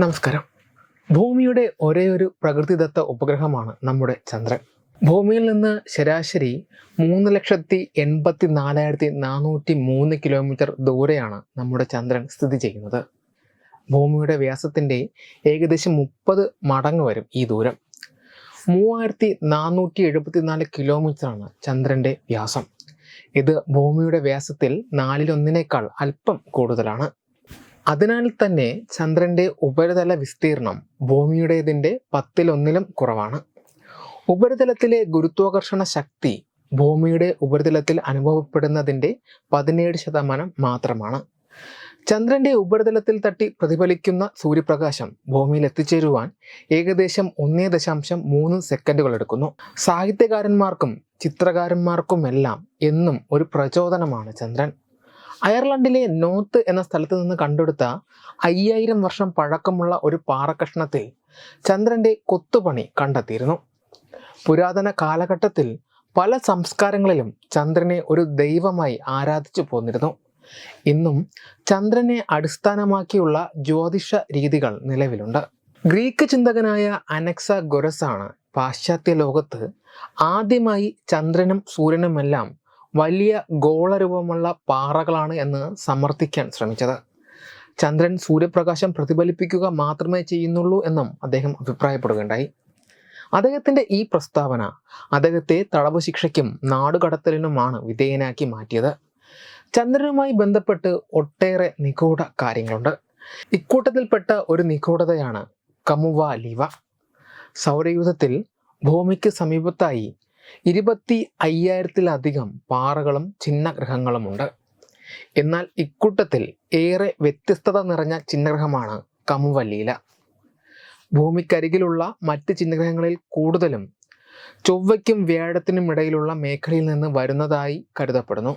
നമസ്കാരം. ഭൂമിയുടെ ഒരേ ഒരു പ്രകൃതിദത്ത ഉപഗ്രഹമാണ് നമ്മുടെ ചന്ദ്രൻ. ഭൂമിയിൽ നിന്ന് ശരാശരി മൂന്ന് ലക്ഷത്തി എൺപത്തി നാലായിരത്തി നാനൂറ്റി മൂന്ന് കിലോമീറ്റർ ദൂരെയാണ് നമ്മുടെ ചന്ദ്രൻ സ്ഥിതി ചെയ്യുന്നത്. ഭൂമിയുടെ വ്യാസത്തിന്റെ ഏകദേശം മുപ്പത് മടങ്ങ് വരും ഈ ദൂരം. മൂവായിരത്തി നാനൂറ്റി എഴുപത്തിനാല് കിലോമീറ്ററാണ് ചന്ദ്രന്റെ വ്യാസം. ഇത് ഭൂമിയുടെ വ്യാസത്തിൽ നാലിലൊന്നിനേക്കാൾ അല്പം കൂടുതലാണ്. അതിനാൽ തന്നെ ചന്ദ്രന്റെ ഉപരിതല വിസ്തീർണം ഭൂമിയുടേതിന്റെ പത്തിലൊന്നിലും കുറവാണ്. ഉപരിതലത്തിലെ ഗുരുത്വാകർഷണ ശക്തി ഭൂമിയുടെ ഉപരിതലത്തിൽ അനുഭവപ്പെടുന്നതിന്റെ പതിനേഴ് ശതമാനം മാത്രമാണ്. ചന്ദ്രന്റെ ഉപരിതലത്തിൽ തട്ടി പ്രതിഫലിക്കുന്ന സൂര്യപ്രകാശം ഭൂമിയിൽ എത്തിച്ചേരുവാൻ ഏകദേശം ഒന്നേ ദശാംശം മൂന്ന് സെക്കൻഡുകൾ എടുക്കുന്നു. സാഹിത്യകാരന്മാർക്കും ചിത്രകാരന്മാർക്കുമെല്ലാം എന്നും ഒരു പ്രചോദനമാണ് ചന്ദ്രൻ. അയർലൻഡിലെ നോർത്ത് എന്ന സ്ഥലത്ത് നിന്ന് കണ്ടെടുത്ത അയ്യായിരം വർഷം പഴക്കമുള്ള ഒരു പാറക്കഷ്ണത്തിൽ ചന്ദ്രന്റെ കൊത്തുപണി കണ്ടെത്തിയിരുന്നു. പുരാതന കാലഘട്ടത്തിൽ പല സംസ്കാരങ്ങളിലും ചന്ദ്രനെ ഒരു ദൈവമായി ആരാധിച്ചു പോന്നിരുന്നു. ഇന്നും ചന്ദ്രനെ അടിസ്ഥാനമാക്കിയുള്ള ജ്യോതിഷ രീതികൾ നിലവിലുണ്ട്. ഗ്രീക്ക് ചിന്തകനായ അനക്സ ഗൊരസാണ് പാശ്ചാത്യ ലോകത്ത് ആദ്യമായി ചന്ദ്രനും സൂര്യനുമെല്ലാം വലിയ ഗോളരൂപമുള്ള പാറകളാണ് എന്ന് സമർത്ഥിക്കാൻ ശ്രമിച്ചത്. ചന്ദ്രൻ സൂര്യപ്രകാശം പ്രതിഫലിപ്പിക്കുക മാത്രമേ ചെയ്യുന്നുള്ളൂ എന്നും അദ്ദേഹം അഭിപ്രായപ്പെടുകയുണ്ടായി. അദ്ദേഹത്തിന്റെ ഈ പ്രസ്താവന അദ്ദേഹത്തെ തടവ് ശിക്ഷയ്ക്കും നാടുകടത്തലിനുമാണ് വിധേയനാക്കി മാറ്റിയത്. ചന്ദ്രനുമായി ബന്ധപ്പെട്ട് ഒട്ടേറെ നിഗൂഢ കാര്യങ്ങളുണ്ട്. ഇക്കൂട്ടത്തിൽപ്പെട്ട ഒരു നിഗൂഢതയാണ് കമുവ ലിവ. സൗരയൂഥത്തിൽ ഭൂമിക്ക് സമീപത്തായി ഇരുപത്തി അയ്യായിരത്തിലധികം പാറകളും ചിഹ്നഗ്രഹങ്ങളുമുണ്ട് എന്നാൽ ഇക്കൂട്ടത്തിൽ ഏറെ വ്യത്യസ്തത നിറഞ്ഞ ചിഹ്നഗ്രഹമാണ് കമുവല്ലീല ഭൂമിക്കരികിലുള്ള മറ്റ് ചിഹ്നഗ്രഹങ്ങളിൽ കൂടുതലും ചൊവ്വയ്ക്കും വ്യാഴത്തിനും ഇടയിലുള്ള മേഖലയിൽ നിന്ന് വരുന്നതായി കരുതപ്പെടുന്നു.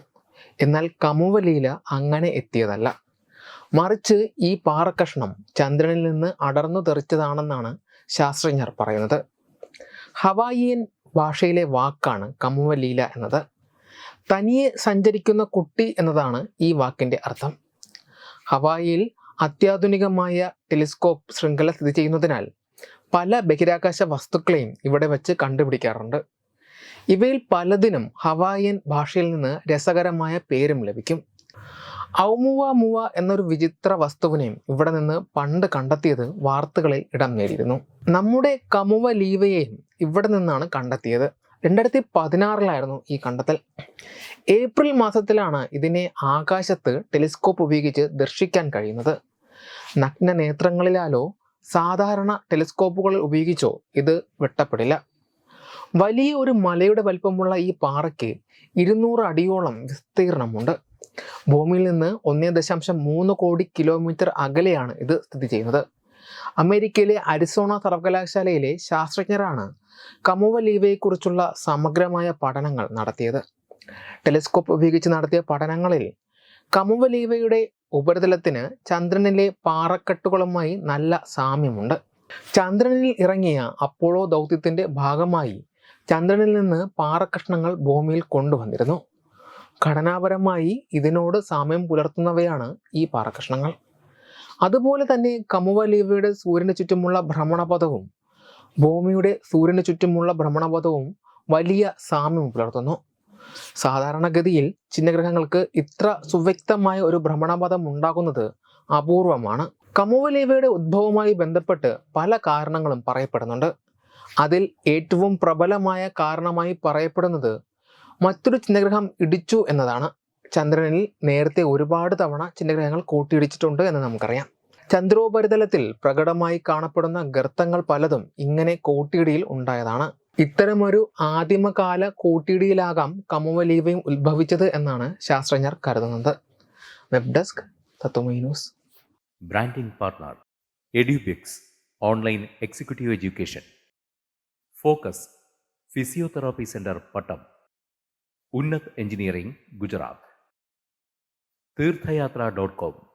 എന്നാൽ കമുവലീല അങ്ങനെ എത്തിയതല്ല. മറിച്ച് ഈ പാറക്കഷ്ണം ചന്ദ്രനിൽ നിന്ന് അടർന്നു തെറിച്ചതാണെന്നാണ് ശാസ്ത്രജ്ഞർ പറയുന്നത്. ഹവായിയൻ ഭാഷയിലെ വാക്കാണ് കമുവലീല എന്നത്. തനിയെ സഞ്ചരിക്കുന്ന കുട്ടി എന്നതാണ് ഈ വാക്കിന്റെ അർത്ഥം. ഹവായിൽ അത്യാധുനികമായ ടെലിസ്കോപ്പ് ശൃംഖല സ്ഥിതി ചെയ്യുന്നതിനാൽ പല ബഹിരാകാശ വസ്തുക്കളെയും ഇവിടെ വെച്ച് കണ്ടുപിടിക്കാറുണ്ട്. ഇവയിൽ പലതിനും ഹവായിയൻ ഭാഷയിൽ നിന്ന് രസകരമായ പേരും ലഭിക്കും. ഔമുവ മുവ എന്നൊരു വിചിത്ര വസ്തുവിനെയും ഇവിടെ നിന്ന് പണ്ട് കണ്ടെത്തിയത് വാർത്തകളിൽ ഇടം നേടിയിരുന്നു. നമ്മുടെ കമുവ ലീവയെയും ഇവിടെ നിന്നാണ് കണ്ടെത്തിയത്. രണ്ടായിരത്തി പതിനാറിലായിരുന്നു ഈ കണ്ടെത്തൽ. ഏപ്രിൽ മാസത്തിലാണ് ഇതിനെ ആകാശത്ത് ടെലിസ്കോപ്പ് ഉപയോഗിച്ച് ദർശിക്കാൻ കഴിയുന്നത്. നഗ്ന നേത്രങ്ങളിലാലോ സാധാരണ ടെലിസ്കോപ്പുകൾ ഉപയോഗിച്ചോ ഇത് വെട്ടപ്പെടില്ല. വലിയ ഒരു മലയുടെ വലിപ്പമുള്ള ഈ പാറയ്ക്ക് ഇരുന്നൂറ് അടിയോളം വിസ്തീർണമുണ്ട്. ഭൂമിയിൽ നിന്ന് ഒന്നേ ദശാംശം മൂന്ന് കോടി കിലോമീറ്റർ അകലെയാണ് ഇത് സ്ഥിതി ചെയ്യുന്നത്. അമേരിക്കയിലെ അരിസോണ സർവകലാശാലയിലെ ശാസ്ത്രജ്ഞരാണ് കമുവലീവയെക്കുറിച്ചുള്ള സമഗ്രമായ പഠനങ്ങൾ നടത്തിയത്. ടെലിസ്കോപ്പ് ഉപയോഗിച്ച് നടത്തിയ പഠനങ്ങളിൽ കമുവലീവയുടെ ഉപരിതലത്തിന് ചന്ദ്രനിലെ പാറക്കെട്ടുകളുമായി നല്ല സാമ്യമുണ്ട്. ചന്ദ്രനിൽ ഇറങ്ങിയ അപ്പോളോ ദൗത്യത്തിന്റെ ഭാഗമായി ചന്ദ്രനിൽ നിന്ന് പാറക്കഷ്ണങ്ങൾ ഭൂമിയിൽ കൊണ്ടുവന്നിരുന്നു. ഘടനാപരമായി ഇതിനോട് സാമ്യം പുലർത്തുന്നവയാണ് ഈ പാറക്കഷ്ണങ്ങൾ. അതുപോലെ തന്നെ കമുവലീവയുടെ സൂര്യന് ചുറ്റുമുള്ള ഭ്രമണപഥവും ഭൂമിയുടെ സൂര്യന് ചുറ്റുമുള്ള ഭ്രമണപഥവും വലിയ സാമ്യം പുലർത്തുന്നു. സാധാരണഗതിയിൽ ചിഹ്നഗ്രഹങ്ങൾക്ക് ഇത്ര സുവ്യക്തമായ ഒരു ഭ്രമണപഥം ഉണ്ടാകുന്നത് അപൂർവമാണ്. കമുവലീവയുടെ ഉദ്ഭവവുമായി ബന്ധപ്പെട്ട് പല കാരണങ്ങളും പറയപ്പെടുന്നുണ്ട്. അതിൽ ഏറ്റവും പ്രബലമായ കാരണമായി പറയപ്പെടുന്നത് മറ്റൊരു ചിഹ്നഗ്രഹം ഇടിച്ചു എന്നതാണ്. ചന്ദ്രനിൽ നേരത്തെ ഒരുപാട് തവണ ചിഹ്നഗ്രഹങ്ങൾ കൂട്ടിയിടിച്ചിട്ടുണ്ട് എന്ന് നമുക്കറിയാം. ചന്ദ്രോപരിതലത്തിൽ പ്രകടമായി കാണപ്പെടുന്ന ഗർത്തങ്ങൾ പലതും ഇങ്ങനെ കോട്ടിയിടിയിൽ ഉണ്ടായതാണ്. ഇത്തരമൊരു ആദിമകാല കോട്ടിയിടിയിലാകാം കമുവലീവയും ഉത്ഭവിച്ചത് എന്നാണ് ശാസ്ത്രജ്ഞർ കരുതുന്നത്. Web desk Tatvamayi branding partner Edubix online executive education. Focus physiotherapy centre Pattom. Unnath engineering Gujarat. Theerthayathra dot com.